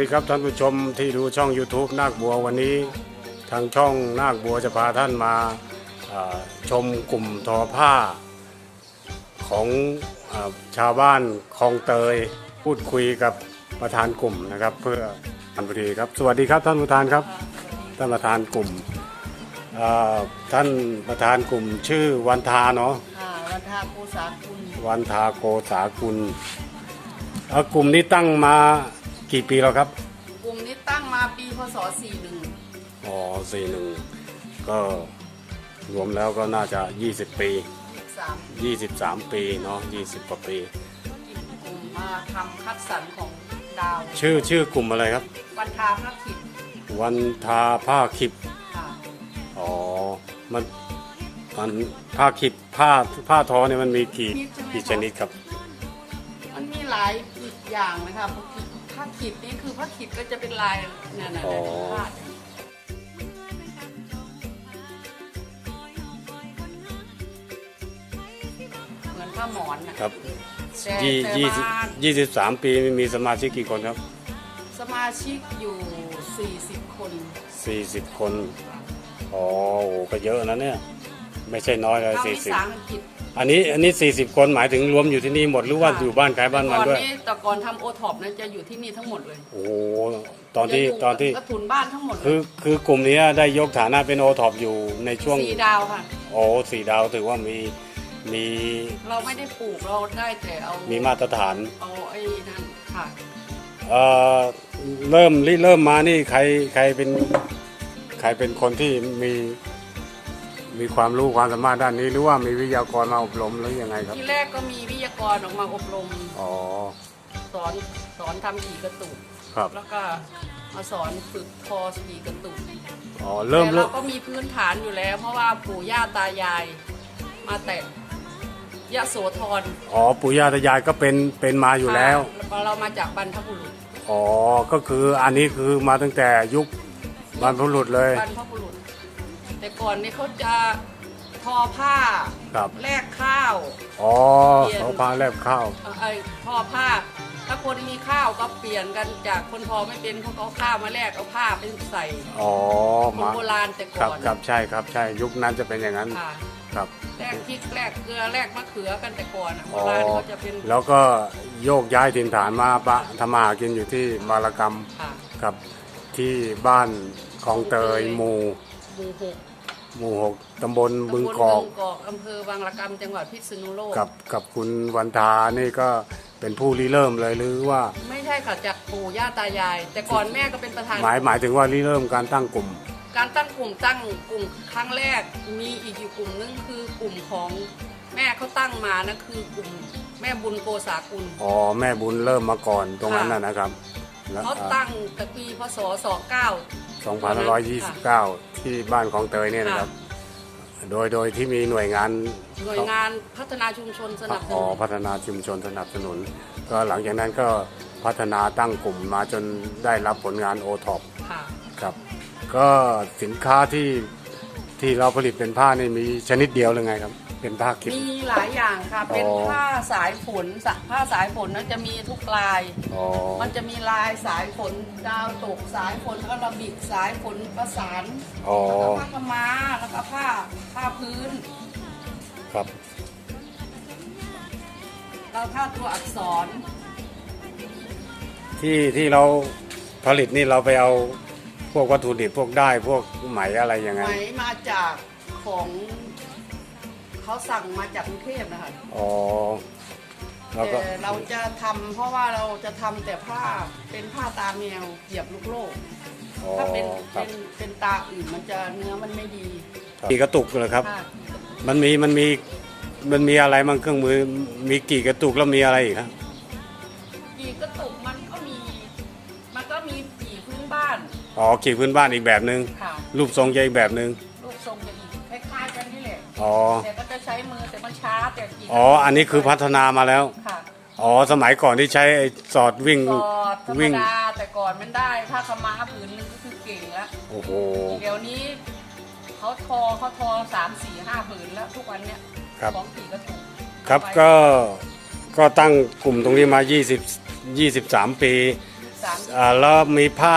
ครับสวัสดีครับท่านผู้ชมที่ดูช่อง YouTube นาคบัววันนี้ ทางช่องนาคบัวจะพาท่านมาอ่าชมกลุ่มทอผ้า ของอาชาวบ้านคลองเตย พูดคุยกับประธานกลุ่มนะครับ เพื่อท่านประธานครับ สวัสดีครับท่านประธานครับท่านประธานกลุ่มอ่าท่านประธานกลุ่มชื่อวันทาเนาะค่ะวันทาภูสาคุณวันทาโกษากุลเอ่อกลุ่มนี้ตั้งมา กี่ปีแล้วครับ กลุ่มนี้ตั้งมาปีพศ 41 อ๋อสี่หนึ่งก็รวมแล้วก็น่าจะ 20 ปี23 23 ปีเนาะ20กว่าปีกลุ่มมาทำคัดสรรของดาว ชื่อชื่อกลุ่มอะไรครับ วันทาพระขิดวันทาผ้าขิบค่ะอ๋อมันมันผ้าขิบผ้าผ้าทอเนี่ยมันมีกี่กี่ชนิดครับ มันมีหลายอย่างนะคะพระขิด พระขิดนี่คือพระขิดก็จะเป็นลายเนี่ยนะอ๋อพาดเหมือนผ้าหมอนนะ ครับแต่ยี่แต่ยี่สิบว่ายี่สิบสามปีมีสมาชิกกี่คนครับสมาชิกอยู่ 40 คน40คน อ๋อโอ้ก็เยอะนะเนี่ย ไม่ใช่น้อยเลยเอาสี่วิสิบสาหกิจ อันนี้อันนี้สี่สิบคนหมายถึงรวมอยู่ที่นี่หมดหรือว่าค่ะ อยู่บ้านใครบ้านมันด้วย แต่ก่อแต่ก่อนทำโอท็อปนั้นจะอยู่ที่นี่ทั้งหมดเลยโอ้โหตอนที่จะยู่ตอนที่กระถุนบ้านทั้งหมดเลยคือคือกลุ่มนี้ได้ยกฐานะเป็นโอท็อปอยู่ในช่วงสี่ดาวค่ะ โอ้สี่ดาวถือว่ามีมีเราไม่ได้ปลูกเราได้แต่เอามีมาตรฐาน เอาไอ้นั่นค่ะ เอ่อเริ่มริเริ่มมานี่ใครใครเป็นใครเป็นคนที่มี มีความรู้ความสามารถด้านนี้ หรือว่ามีวิทยากรมาอบรมหรือยังไงครับ ที่แรกก็มีวิทยากรออกมาอบรม อ๋อ สอนสอนทำขี่กระตุกครับ แล้วก็มาสอนฝึกทอขี่กระตุกอ๋อ เริ่มแต่เริ่เรามก็มีพื้นฐานอยู่แล้ว เพราะว่าปู่ย่าตายายมาแต่ยะโสธรอ๋อปู่ย่าตายายก็เป็นเป็นมาอยู่แล้ว ค่ะเรามาจากบรรพบุรุษอ๋อ ก็คืออันนี้คือมาตั้งแต่ยุคบรรพบุรุษเลย บรรพบุรุษ แต่ก่อนนี่เขาจะทอผ้าครับ แลกข้าว อ๋อเปลี่ยน เขาพาแลบข้าวเอ่อไอ้ทอผ้า ถ้าคนมีข้าวก็เปลี่ยนกันจากคนทอไม่เป็นเขาก็เอาข้าวมาแลกเอาผ้าไปใส่ อ๋อคนมาโบราณแต่ครับก่อนครับใช่ครับใช่ยุคนั้นจะเป็นอย่างนั้นค่ะครับแลกพริกแลกเกลือแลกมะเขือกันแต่ก่อนอะโบอ๋อราณเขาจะเป็นแล้วก็โยกย้ายถิ่นฐานมาปะทำมาหากินอยู่ที่บารกรรมค่ะ กับที่บ้านคลองเตยหมู่หมู่หก หมู่หกตำบลบึงตำบลกอกบึงกอกอำเภอบางระกำจังหวัดพิษณุโลกกับกับคุณวันทานี่ก็เป็นผู้ริเริ่มเลยหรือว่า ไม่ใช่ค่ะจากปู่ย่าตายาย แต่ก่อนแม่ก็เป็นประธานหมายหมายถึงว่าริเริ่มการตั้งกลุ่ม การตั้งกลุ่มตั้งกลุ่มครั้งแรกมีอีกอยู่กลุ่มนึงคือกลุ่มของแม่เขาตั้งมานะคือกลุ่มแม่บุญโกษากุลอ๋อแม่บุญเริ่มมาก่อนตรงนั้นน่ะนะครับแล้วเขาตั้งแต่ปีพศ 29 2529 ที่บ้านของเตยเนี่ยนะครับ โดยโดยที่มีหน่วยงานหน่วยงานพัฒนาชุมชนสนับสอ๋อนุนพัฒนาชุมชนสนับสนุน ก็หลังจากนั้นก็พัฒนาตั้งกลุ่มมาจนได้รับผลงานโอท็อปค่ะครับ ก็สินค้าที่ที่เราผลิตเป็นผ้านี่มีชนิดเดียวเลยไงครับ เป็นผ้าคิดมีหลายอย่างค่ะ เป็นอ๋อ ผ้าสายฝนสะผ้าสายฝนนั้นจะมีทุกลาย อ๋อมันจะมีลายสายฝนดาวตกสายฝนอาราบิกสายฝนประสานอ๋อแล้วก็ผ้ากำม้าแล้วก็ผ้าผ้าพื้น ครับแล้วผ้าตัวอักษรที่ที่เราผลิตนี่เราไปเอาพวกวัตถุดิบพวกได้พวกไหมอะไรยังไง ไหมมาจากของ เขาสั่งมาจากกรุงเทพนะคะอ๋อแล้วก็ แต่เราจะทำเพราะว่าเราจะทำแต่ผ้าเป็นผ้าตาแมวเหยียบลูกโลก อ๋อถ้าเป็นครัเป็บนเป็นตาอื่นมันจะเนื้อมันไม่ดีกี่กระตุกเลยครับผ้ามันมีมันมีมันมีอะไรมันเครื่องมือ มีกี่กระตุกแล้วมีอะไรอีกครับกีกระตุกมันก็มี มันก็มีกี่พื้นบ้านอ๋อกี่พื้นบ้านอีกแบบหนึ่งค่ะรูปทรงจะอีกแบบหนึ่ง อ๋อ แต่ก็จะใช้มือแต่มันช้าแต่กีอ๋อ อันนี้คือพัฒนามาแล้ว ค่ะอ๋อ สมัยก่อนที่ใช้ไอ้สอดวิ่ง กอดธรรมวิ่ง ดาแต่ก่อนมันได้ผ้าขาวม้าผืนนึงก็คือเก่งแล้วโอ้โห เดี๋ยวนี้เขาทอเขาทอสามสี่ห้าผืนแล้ว ทุกวันเนี้ยครับ ของกี่กระตุกครับก็ ก็ตั้งกลุ่มตรงนี้มา 20 23 ปีสามยี่อ่าแล้วมีผ้า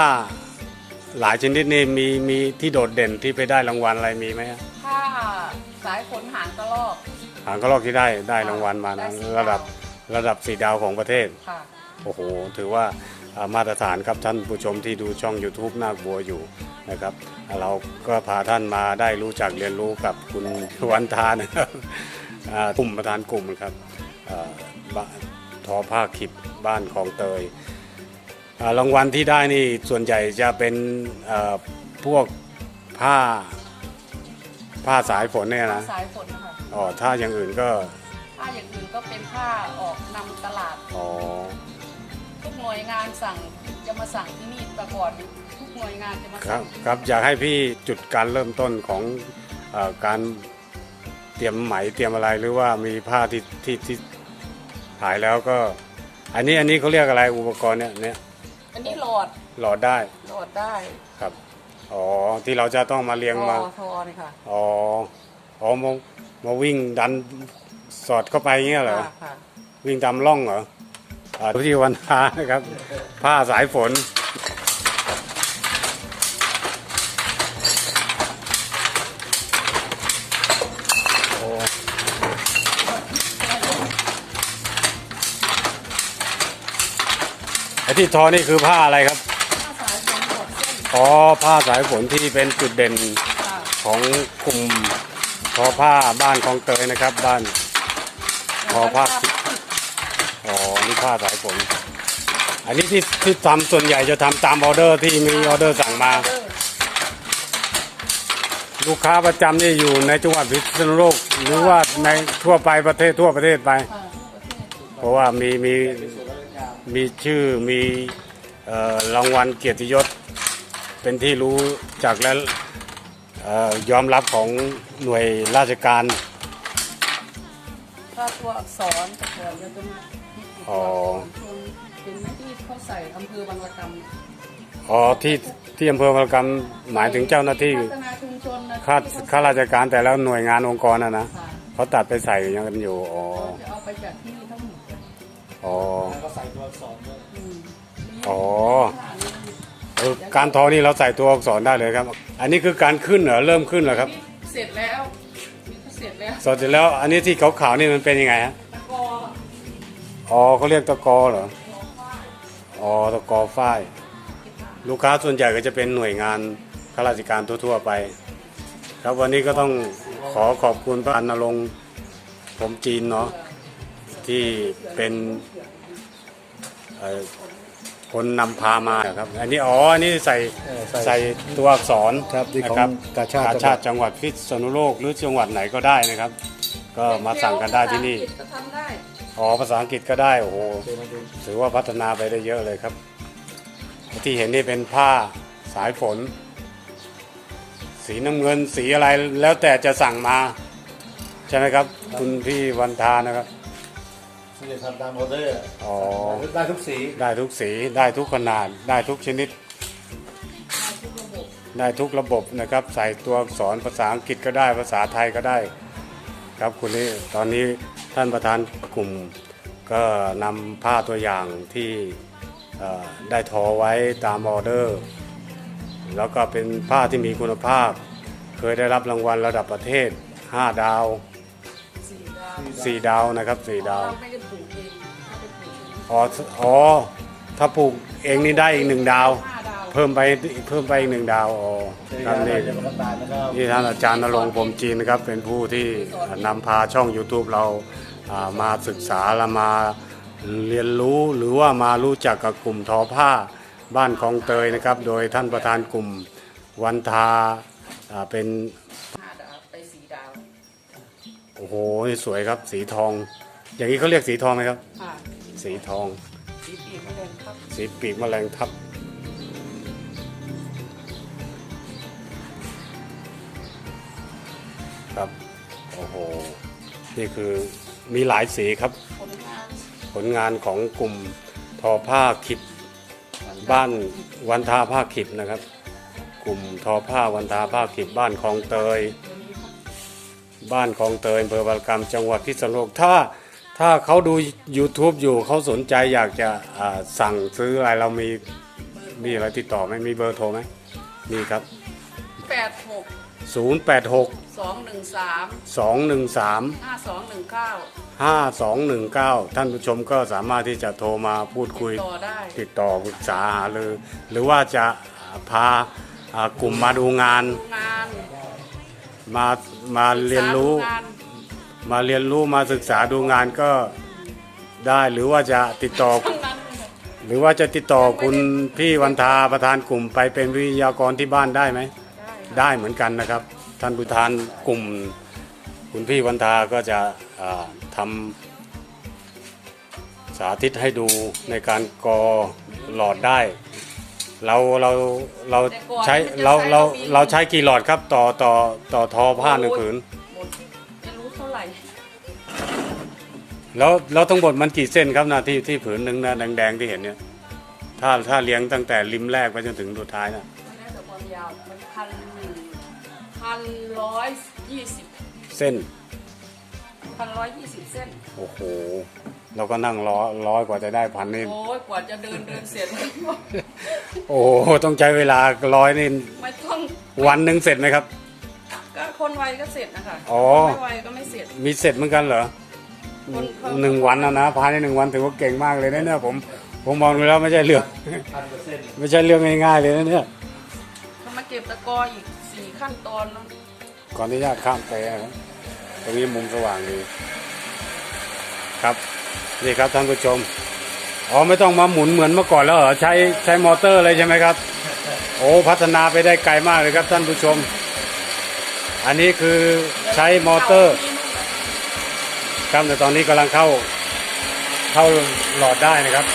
หลายชนิดนี่มีมีที่โดดเด่นที่ไปได้รางวัลอะไรมีไหมฮะผ้า สายขนหางกระรอก หางกระรอกที่ได้ได้รางวัลมานะได้สี่ระดับดาวระดับสีดาวของประเทศ ค่ะ โอ้โห ถือว่าอ่ามาตรฐานครับท่านผู้ชมที่ดูช่อง YouTube นาคบัวอยู่นะครับเราก็พาท่านมาได้รู้จักเรียนรู้กับคุณวันทานะครับอ่ากลุ่มประธานกลุ่มครับอ่าบ้านทอผ้าขิบบ้านของเตยอ่ารางวัลที่ได้นี่ส่วนใหญ่จะเป็นอ่าพวกผ้า ผ้าสายฝนเนี่ยนะ สายฝนนะคะอ๋อ ถ้าอย่างอื่นก็ ผ้าอย่างอื่นก็เป็นผ้าออกนำตลาด อ๋อ ทุกหน่วยงานสั่งจะมาสั่งที่นี่แต่ก่อนทุกหน่วยงานจะมาครัสั่บงที่นี่ครับ อยากให้พี่จุดการเริ่มต้นของเออการเตรียมไหมเตรียมอะไรหรือว่ามีผ้าที่ที่ที่ถ่ายแล้วก็ อันนี้อันนี้เขาเรียกอะไรอุปกรณ์เนี่ยเนี่ยอันนี้หลอดหลอดได้หลอดได้ ครับ อ๋อที่เราจะต้องมาเรียงทมาอทอนี่ค่ะอ๋ออ๋อมามาวิ่งดันสอดเข้าไปเงี้ยเหรอค่ะค่ะวิ่งตามร่องเหรออ่าที่วันทานะครับ ผ้าสายฝนโอ้ไอ้ที่ทอนี่คือผ้าอะไรครับผ้าสายฝนห มดเส้นอ๋อผ้าสายฝนที่เป็นจุดเด่นค่ะของกลุ่มทอผ้าบ้านของเตยนะครับ บ้านทอผ้าอ๋อนี่ผ้าสายฝนอันนี้ที่ที่ทำส่วนใหญ่จะทำตามออเดอร์ที่มีออเดอร์สั่งมาเออลูกค้าประจำนี่อยู่ในจังหวัดพิษณุโลกหรือว่าในทั่วไปประเทศทั่วประเทศไปค่ะเพราะว่ามีมีมีชื่อมีเอ่อรางวัลเกียรติยศ เป็นที่รู้จักและเอ่อยอมรับของหน่วยราชการถ้าตัวอักษรแต่ก่อนจะเป็นอ๋อช่วงเป็นที่เขาใส่อำเภอบางระกำอ๋อที่ที่อำเภอบางกำหมายถึงเจ้าหน้าที่พัฒนาชุมชนนะข้าข้าราชการแต่ละหน่วยงานองค์กรนะนะค่ะเขาตัดไปใส่ยังกันอยู่อ๋อเราจะเอาไปจากที่นี่ทั้งหมดเลยอ๋ออืมอ๋อเออ การทอนี่เราใส่ตัวอักษรได้เลยครับ อันนี้คือการขึ้นเหรอเริ่มขึ้นเหรอครับนี่เสร็จแล้วนี่ก็เสร็จแล้วสดเสร็จแล้วอันนี้ที่ขาวๆนี่มันเป็นยังไงฮะตะกออ๋อเขาเรียกตะกอเหรออ๋อตะกอฝ้าย ลูกค้าส่วนใหญ่ก็จะเป็นหน่วยงานข้าราชการทั่วๆไป ครับวันนี้ก็ต้องขอขอบคุณพระอนรงค์ผมจีนเนาะที่เป็นเอ่อ คนนำพามาครับ อันนี้อ๋ออันนี้ใส่เออใส่ใส่ตัวอักษรครับที่ของนะครับกาชาติกาชาติจังหวัดพิษณุโลกหรือจังหวัดไหนก็ได้นะครับ ก็มาสั่งกันได้ที่นี่ภาษาอังกฤษก็ทำได้อ๋อภาษาอังกฤษก็ได้โอ้โหถือว่าพัฒนาไปได้เยอะเลยครับ ที่เห็นนี่เป็นผ้าสายฝน สีน้ำเงินสีอะไรแล้วแต่จะสั่งมา ใช่ไหมครับ คุณพี่วันทานะครับ ที่จะทำตามออเดอร์อ๋อ ได้ทุกสีได้ทุกสีได้ทุกขนาด ได้ทุกชนิด ได้ทุกระบบนะครับ ใส่ตัวอักษรภาษาอังกฤษก็ได้ภาษาไทยก็ได้ ครับคุณนี่ตอนนี้ท่านประธานกลุ่มก็นำผ้าตัวอย่างที่เอ่อได้ทอไว้ตามออเดอร์ แล้วก็เป็นผ้าที่มีคุณภาพ เคยได้รับรางวัลระดับประเทศ 5 ดาว สี่ดาว4 ดาวนะครับ 4 ดาว เราไม่ องอ๋ออ๋อถ้าปลูกเองนี่ได้อีกหนึ่งดาว ห้าดาวเพิ่มไปเพิ่มไปอีกหนึ่งดาวอ๋อครับนี่จะมาตายนะครับนี่ท่านอาจารย์นรงค์พรหมจีนนะครับ เป็นผู้ที่นำพาช่อง YouTube เราอ่ามาศึกษาและมาเรียนรู้หรือว่ามารู้จักกับกลุ่มทอผ้าบ้านคลองเตยนะครับ โดยท่านประธานกลุ่มวันทาอ่าเป็นห้าดาวไปสี่ดาวโอ้โหนี่สวยครับสีทอง อย่างนี้เขาเรียกสีทองไหมครับ ค่ะ สีทอง สีปีกมะเร็งครับสีปีกแมลงทับ ครับ โอ้โห นี่คือมีหลายสีครับ ผลงานผลงานของกลุ่มทอผ้าขิดบ้านวันทาผ้าขิดนะครับ กลุ่มทอผ้าวันทาผ้าขิดบ้านคลองเตย บ้านคลองเตยอำเภอบารกรรมจังหวัดพิษณุโลกถ้า ถ้าเขาดู YouTube อยู่เขาสนใจอยากจะอ่าสั่งซื้ออะไรเรามีมีอะไรติดต่อไหมมีเบอร์โทรไหมมีครับแปดหก086สองหนึ่งสาม213ห้าสองหนึ่งเก้า5219 ท่านผู้ชมก็สามารถที่จะโทรมาพูดคุยต่อได้ ติดต่อปรึกษาหารือ หรือว่าจะพาอ่ากลุ่มมาดูงานดูงานมามาเรียนรู้ ศึกษาดูงาน มาเรียนรู้มาศึกษาดูงานก็ได้หรือว่าจะติดต่อทั้งนั้นเลยหรือว่าจะติดต่อคุณพี่วันทาประธานกลุ่มไปเป็นวิทยากรที่บ้านได้ไหม ได้ค่ะได้เหมือนกันนะครับ ท่านประธานกลุ่ม คุณพี่วันทาก็จะอ่าทำสาธิตให้ดูในการกอหลอดได้ เราเราเราใช้เราเราเราใช้กี่หลอดครับต่อต่อต่อทอผ้าหนึ่งผืน แล้วแล้วทั้งหมดมันกี่เส้นครับนะที่ที่ผืนหนึ่งนะแดงๆที่เห็นเนี่ย ถ้าถ้าเลี้ยงตั้งแต่ริมแรกไปจนถึงสุดท้ายนะมันได้แต่ความยาวมันพันหนึ่งพันร้อยยี่สิบเส้นพันร้อยยี่สิบเส้น โอ้โหเราก็นั่งร้อยร้อยกว่าจะได้พันนี่โอ้ยกว่าจะเดินเดินเสร็จ โอ้โหต้องใช้เวลาร้อยนี่ไม่ต้องวันหนึ่งเสร็จไหมครับ ก็คนไวก็เสร็จนะคะอ๋อไม่ไวก็ไม่เสร็จ มีเสร็จเหมือนกันเหรอ คนเขาหนึ่งวันนะนะภายในหนึ่งวันถือว่าเก่งมากเลยนะเนี่ยผมผมมองดูแล้วไม่ใช่เรื่องพันเปอร์เซ็นต์ไม่ใช่เรื่องง่ายๆเลยนะเนี่ยเขามาเก็บตะกออีกสี่ขั้นตอนเนอะก่อนที่จะข้ามไปนะครับตรงนี้มุมสว่างดีครับนี่ครับท่านผู้ชมอ๋อไม่ต้องมาหมุนเหมือนเมื่อก่อนแล้วเหรอใช้ใช้มอเตอร์เลยใช่ไหมครับ โอ้พัฒนาไปได้ไกลมากเลยครับท่านผู้ชม อันนี้คือใช้มอเตอร์ ครับแต่ตอนนี้กำลังเข้าเข้าหลอดได้นะครับ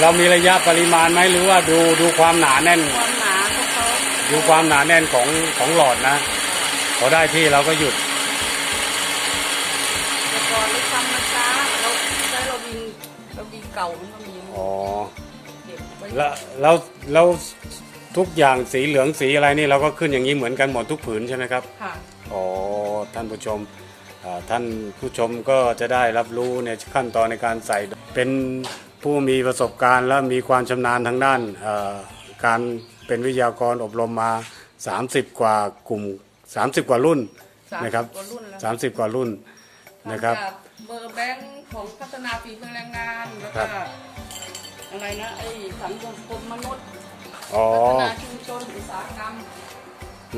เรามีระยะปริมาณไหมหรือว่าดูดูความหนาแน่น ความหนาของเขาดูความหนาแน่นของของหลอดนะพอได้ที่เราก็หยุดตะกอนเราทำมาช้าเราใช้เราบินเราบินเก่ามันก็มีอ๋อเก็บไว้แล้วแล้วแล้วทุกอย่างสีเหลืองสีอะไรนี่เราก็ขึ้นอย่างนี้เหมือนกันหมดทุกผืนใช่ไหมครับ ค่ะ อ๋อ ท่านผู้ชมอ่าท่านผู้ชมก็จะได้รับรู้ในขั้นตอนในการใส่เป็นผู้มีประสบการณ์และมีความชำนาญทางด้านเอ่อการเป็นวิทยากรอบรมมา 30 กว่ากลุ่ม 30 กว่ารุ่น30นะครับกว่ารุ่นแล้ว30 กว่ารุ่นนะครับจากเบอร์แบงค์ของพัฒนาฝีมือแรงงานแล้วครัก็บอะไรนะไอ้สังคมมนุษย์อ๋อพัฒนาชุมชนอุตสาหกรรม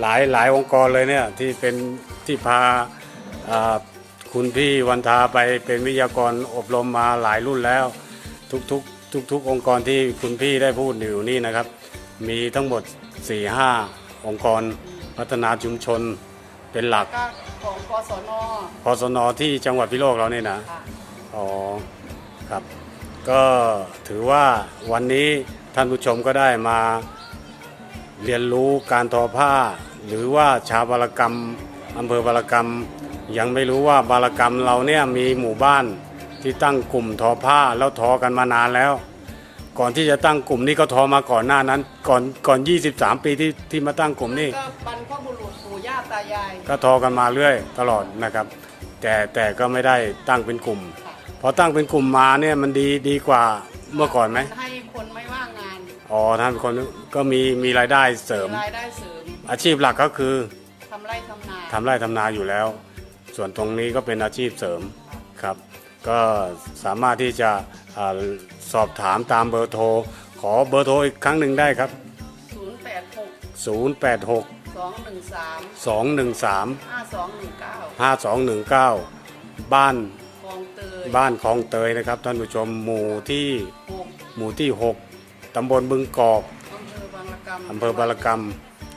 หลายหลายองค์กรเลยเนี่ยที่เป็นที่พาอ่าคุณพี่วันทาไปเป็นวิทยากรอบรมมาหลายรุ่นแล้ว ทุกทุกทุกทุกๆองค์กรที่คุณพี่ได้พูดอยู่นี่นะครับ มีทั้งหมด 4 5 องค์กรพัฒนาชุมชนเป็นหลักก็ของกศนพสนที่จังหวัดพิโลกเราเนี่ยนะค่ะอ๋อครับ ก็ถือว่าวันนี้ท่านผู้ชมก็ได้มา เรียนรู้การทอผ้า หรือว่าชาวบารกรรมอำเภอบารกรรม ยังไม่รู้ว่าบารกรรมเราเนี่ยมีหมู่บ้านที่ตั้งกลุ่มทอผ้าแล้วทอกันมานานแล้ว ก่อนที่จะตั้งกลุ่มนี้ก็ทอมาก่อนหน้านั้น ก่อนก่อน 23 ปีที่ที่มาตั้งกลุ่มนี้ก็บรรพบุรุษปู่ย่าตายายก็ทอกันมาเรื่อยตลอดนะครับ แต่แต่ก็ไม่ได้ตั้งเป็นกลุ่มพอตั้งเป็นกลุ่มมาเนี่ยมันดีดีกว่าเมื่อก่อนไหมให้คนไม่ ว่างงานอ๋อท่านคนก็มีมีรายได้เสริม รายได้เสริมอาชีพหลักก็คือทำไร่ทำนาทำไร่ทำนาอยู่แล้ว ส่วนตรงนี้ก็เป็นอาชีพเสริมครับ ก็สามารถที่จะอ่าสอบถามตามเบอร์โทร ขอเบอร์โทรอีกครั้งหนึ่งได้ครับ086 086 213 213 5219 5219 บ้านคลองเตยบ้านคลองเตยนะครับ ท่านผู้ชมหมู่ที่6หมู่ที่ 6 ตำบลบึงกอกอำเภอบางละกำอำเภอบารกรรม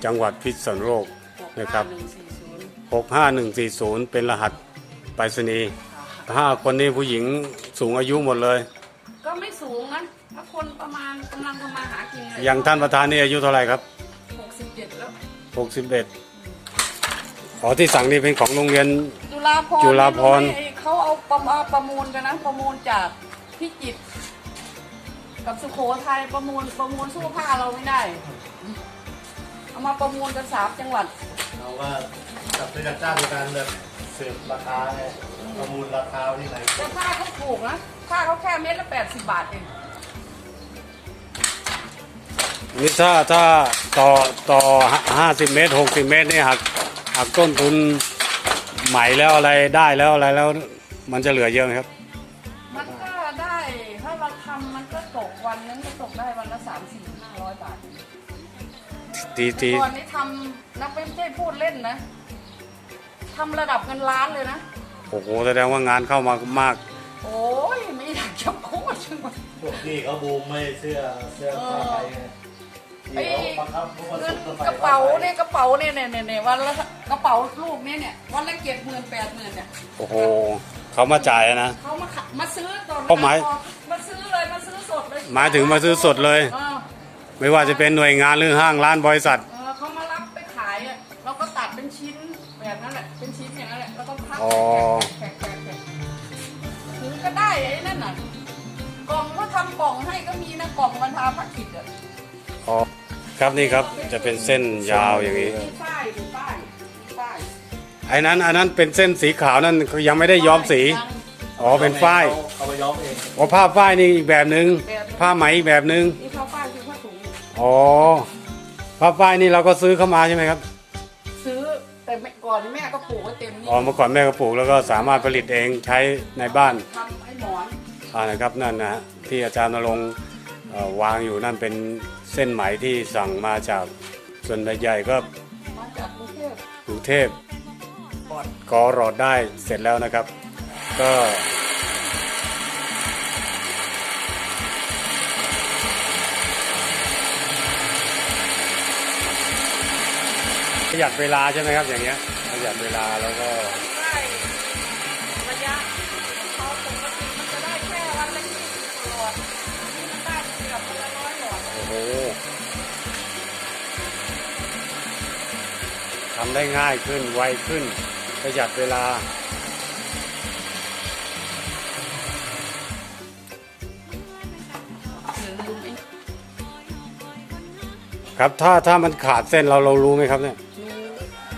จังหวัดพิษณุโลกนะครับ65140 65140 เป็นรหัสไปรษณีย์ห้าคนนี้ผู้หญิงสูงอายุหมดเลย ก็ไม่สูงนะถ้าคนประมาณกำลังทำมาหากินเลยอย่างท่านประธานนี่อายุเท่าไหร่ครับ 67 แล้ว 61อ๋อที่สั่งนี่เป็นของโรงเรียน จุฬาพรจุฬาภรณ์ไอ้เขาเอาประเอาประมูลกันนะ ประมูลจากพิจิตร กับสุโขทัยประมูลประมูลสู้ผ้าเราไม่ได้ เอามาประมูลกันสามจังหวัด เราว่าจับซื้อจัดจ้างในการแบบเสิร์ฟราคาไงประมูลราคาที่ไหนแต่ผ้าเขาถูกนะผ้าเขาแค่เม็ดละแปดสิบบาทเองนี่ถ้าถ้าต่อต่อห้าสิบเมตรหกสิบเมตรนี่หักหักต้นทุนใหม่แล้วอะไรได้แล้วอะไรแล้ว มันจะเหลือเยอะไหมครับ ตีตีก่อนนี้ทำนักไม่ใช่พูดเล่นนะทำระดับเงินล้านเลยนะ โอ้โหแสดงว่างานเข้ามามาก โอ้ยไม่อยากจะพูดจังเลยพวกพี่เขาบูมไม่เสื้อเสื้อผ้าไทยไงที่เขาบังคับพวกเงินสุกระเป๋าเนี่ยกระเป๋าเนี่ยเนี่ยเนี่ยเนี่ยวันละกระเป๋าลูกเนี่ยเนี่ยวันละเจ็ดหมื่นแปดหมื่นเนี่ยโอ้โหเขามาจ่ายอะนะ เขามาขะมาซื้อตอนเป้าหมาย มาซื้อเลยมาซื้อสดเลยหมายถึงมาซื้อสดเลย เออ ไม่ว่าจะเป็นหน่วยงานหรือห้างร้านบริษัท เออเขามารับไปขายอะเราก็ตัดเป็นชิ้นแบบนั้นแหละ เป็นชิ้นอย่างนั้นแหละ แล้วก็พับอ๋อ แขกแขกแขกถึงก็ได้ไอ้นั่นน่ะ กล่องก็ทำกล่องให้ก็มีนะกล่องบรรทาพักขิดอะอ๋อครับนี่ครับจะเป็นเส้นยาวอย่างนี้ มีป้ายมีป้ายมีป้ายไอ้นั้นอันนั้นเป็นเส้นสีขาวนั่นคือยังไม่ได้ย้อมสีอ๋อเป็นฝ้ายเอาไปย้อมเอง อ๋อผ้าฝ้ายนี่อีกแบบหนึ่งผ้าไหมอีกแบบหนึ่งนี่เขาป้ายคือผ้าถุง อ๋อผ้าฝ้ายนี่เราก็ซื้อเข้ามาใช่ไหมครับ ซื้อแต่แม่ก่อนนี่แม่ก็ปลูกไว้เต็มนี่อ๋อเมื่อก่อนแม่ก็ปลูกแล้วก็สามารถผลิตเองใช้ในบ้านทำไอ้หมอนอ่านะครับนั่นนะฮะที่อาจารย์นรงค์เอ่อวางอยู่นั่นเป็นเส้นไหมที่สั่งมาจากส่วนใหญ่ๆก็มาจากกรุงเทพกรุงเทพกอรอดได้เสร็จแล้วนะครับ ก็ ประหยัดเวลาใช่ไหมครับอย่างเงี้ยประหยัดเวลาแล้วก็ได้ระยะของเขาปกติมันจะได้แค่วันละยี่สิบหลอดนี่มันได้เกือบวันละร้อยหลอดโอ้โหทำได้ง่ายขึ้นไวขึ้น ประหยัดเวลาอย่า ครับถ้าถ้ามันขาดเส้นเราเรารู้ไหมครับเนี่ย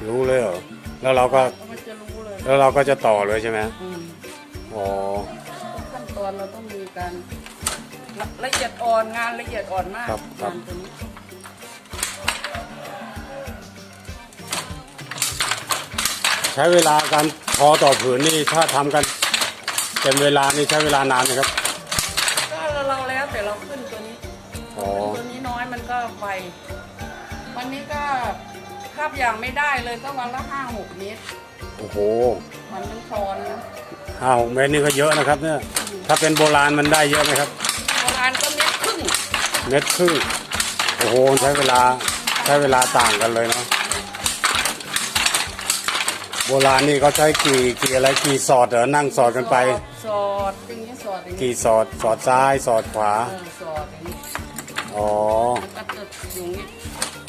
รู้รู้เลยเหรอแล้วเราก็มันจะรู้เลยแล้วเราก็จะต่อเลยใช่ไหมอืมอ๋อขั้นตอนเราต้องมีการละละเอียดอ่อนงานละเอียดอ่อนมากครับครับงานตัวนี้ใช้เวลาการทอต่อผืนนี่ถ้าทำกันเต็มเวลานี่ใช้เวลานานไหมครับก็เราแล้วแต่เราขึ้นตัวนี้อ๋อตัวนี้น้อยมันก็ไววั นนี้ก็คาบอย่างไม่ได้เลยก็วันละห้าหกเมตรโอ้โหวันนึงทอนนะห้าหกเมตรนี่ก็เยอะนะครับเนี่ยถ้าเป็นโบราณมันได้เยอะไหมครับ โบราณก็เมตรครึ่งเม็ดครึ่งโอ้โหใช้เวลาใช้เวลาต่างกันเลยเนาะโบราณนี่เขาใช้กี่กี่อะไรกี่สอดเหรอนั่งสอดกันไป สอดอย่างนี้สอดอย่างนี้กี่สอดสอดซ้ายสอดขวาเออสอดอย่างนี้อ๋อ ก็จะอยู่อย่างนี้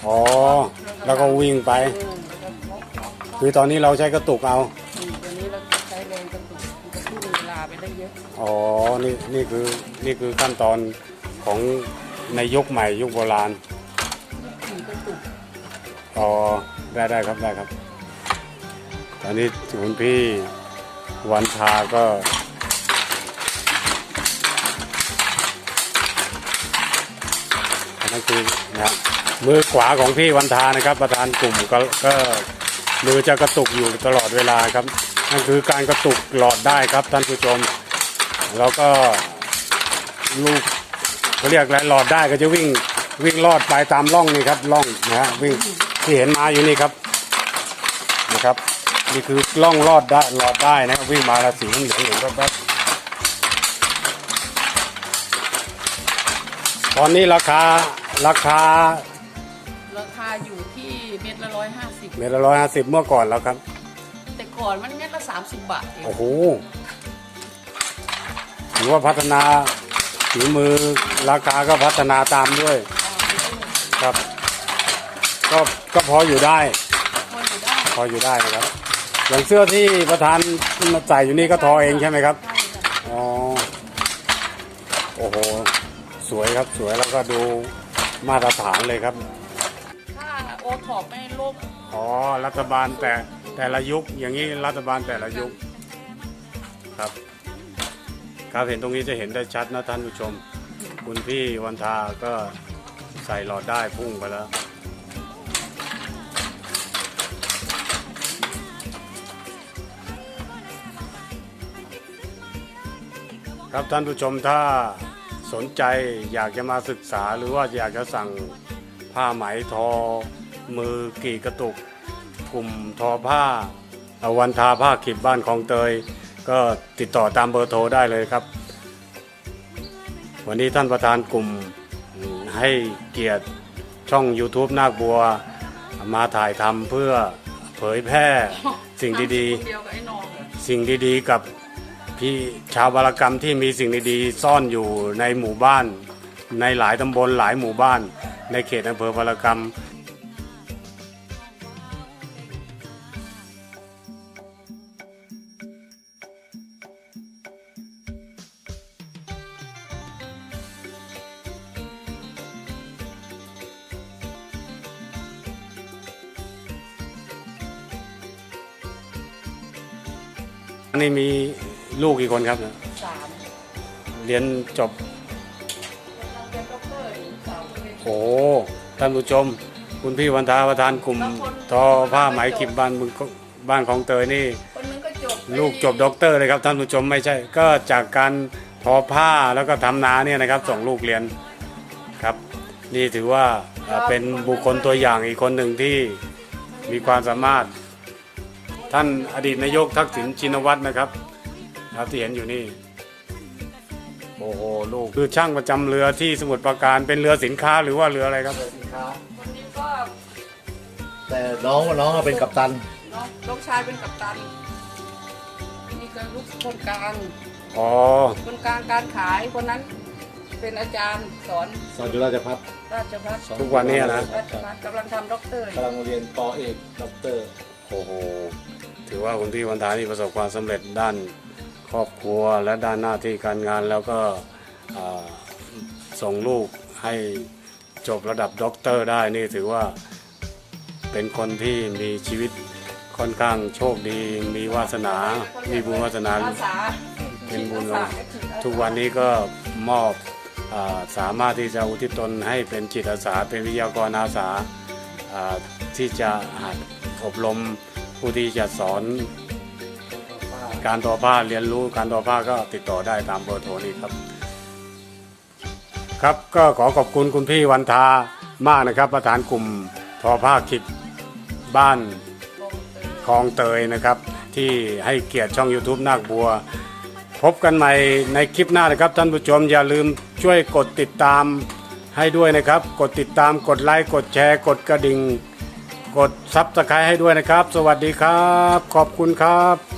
อ๋อ แล้วก็วิ่งไปเออแล้วก็เคาะเคาะคือตอนนี้เราใช้กระตุกเอาอืมตัวนี้เราใช้แรงกระตุกมันจะพุ่งเวลาไปได้เยอะอ๋อ นี่นี่คือนี่คือขั้นตอนของในยุคใหม่ยุคโบราณ ขี่กระตุกอ๋อ ได้ได้ครับได้ครับ ตอนนี้คุณพี่วันทาก็นั่นคือนะครับ มือขวาของพี่วันทานะครับ ประธานกลุ่มก็ก็มือจะกระตุกอยู่ตลอดเวลาครับนั่นคือการกระตุกหลอดได้ครับท่านผู้ชม แล้วก็ลูกเขาเรียกอะไรหลอดได้ก็จะวิ่งวิ่งลอดไปตามร่องนี่ครับร่องนะฮะวิ่งที่เห็นมาอยู่นี่ครับนะครับนี่คือร่องลอดได้หลอดได้นะครับวิ่งมาแล้วสีเหลืองเหลืองแป๊บๆตอนนี้ราคาราคา อยู่ที่เม็ดละร้อยห้าสิบเมตรละร้อยห้าสิบเมื่อก่อนแล้วครับ แต่ก่อนมันเม็ดละสามสิบบาทเองโอ้โหถือว่าพัฒนาฝีมือราคาก็พัฒนาตามด้วยครับ ก็ก็พออยู่ได้คนอยู่ได้พออยู่ได้นะครับ อย่างเสื้อที่ประธานมาใส่อยู่นี่ก็ทอเองใช่ไหมครับได้จ้ะอ๋อโอ้โห สวยครับสวยแล้วก็ดูมาตรฐานเลยครับถ้าโอ ท็อปไม่ลบอ๋อรัฐบาลแต่แต่ละยุคอย่างนี้รัฐบาลแต่ละยุคครับครับเห็นตรงนี้จะเห็นได้ชัดนะท่านผู้ชม คุณพี่วันทาก็ใส่หลอดได้พุ่งไปแล้วครับท่านผู้ชมถ้าสนใจอยากจะมาศึกษาหรือว่าอยากจะสั่งผ้าไหมทอ มือกี่กระตุกกลุ่มทอผ้าอาวันทาผ้าขีบบ้านของเตย ก็ติดต่อตามเบอร์โทรได้เลยครับ วันนี้ท่านประธานกลุ่มให้เกียรติช่อง YouTube นาคบัว มาถ่ายทำเพื่อเผยแพร่สิ่งดีๆ สิ่งดีๆ กับพี่ชาวบารกรรมที่มีสิ่งดีๆ ซ่อนอยู่ในหมู่บ้าน ในหลายตำบลหลายหมู่บ้าน ในเขตอำเภอบารกรรม นนี้มีลูกกี่คนครับสามเรียนจบเราเป็นด็อกเตอร์อีกสาวคนเล็กโอ้โหท่านผู้ชม คุณพี่วันทาประธานกลุ่มทอผ้าไหมขีบบ้านบึงบ้านของเตยนี่ คนนึงก็จบลูกจบด็อกเตอร์เลยครับท่านผู้ชมไม่ใช่ ก็จากการทอผ้าแล้วก็ทำนาเนี่ยนะครับส่งลูกเรียนครับ นี่ถือว่าเอ่อเป็นบุคคลตัวอย่างอีกคนหนึ่งที่มีความสามารถ ท่านอดีตนายกทักษิณชินวัตรนะครับครับที่เห็นอยู่นี่โอ้โหลูกคือช่างประจำเรือที่สมุทรปราการเป็นเรือสินค้าหรือว่าเรืออะไรครับ สินค้าคนนี้ก็แต่น้องน้องก็เป็นกัปตัน น้องลูกชายเป็นกัปตันนี่ก็ลูกคนกลาง อ๋อ คนกลางการขายคนนั้น เป็นอาจารย์สอนสอนจุฬาจะพัฒราชพัฒทุกวันนี้นะ ราชพัฒกำลังทำด็อกเตอร์อยู่ กำลังเรียนปอเอกด็อกเตอร์ โอ้โห ถือว่าคุณพี่วันทานี่ประสบความสำเร็จด้านครอบครัวและด้านหน้าที่การงานแล้วก็ส่งลูกให้จบระดับด็อกเตอร์ได้นี่ถือว่าเป็นคนที่มีชีวิตค่อนข้างโชคดี มีวาสนา มีบุญวาสนาเป็นบุญทุกวันนี้ก็มอบอสามารถที่จะอุทิศตนให้เป็นจิตอาสา เป็นวิทยากรอาสาอ่าที่จะหัดอบรม ผู้ที่จะสอนการทอผ้าเรียนรู้การทอผ้าก็ติดต่อได้ตามเบอร์โทรนี้ครับ ครับก็ขอขอบคุณคุณพี่วันทามากนะครับ ประธานกลุ่มทอผ้าขิดบ้านคลองเตยนะครับ ที่ให้เกียรติช่อง YouTube นาคบัว พบกันใหม่ในคลิปหน้านะครับ ท่านผู้ชมอย่าลืมช่วยกดติดตามให้ด้วยนะครับ กดติดตามกดไลค์กดแชร์ กดกระดิ่ง กดซับสไครต์ให้ด้วยนะครับ สวัสดีครับ ขอบคุณครับ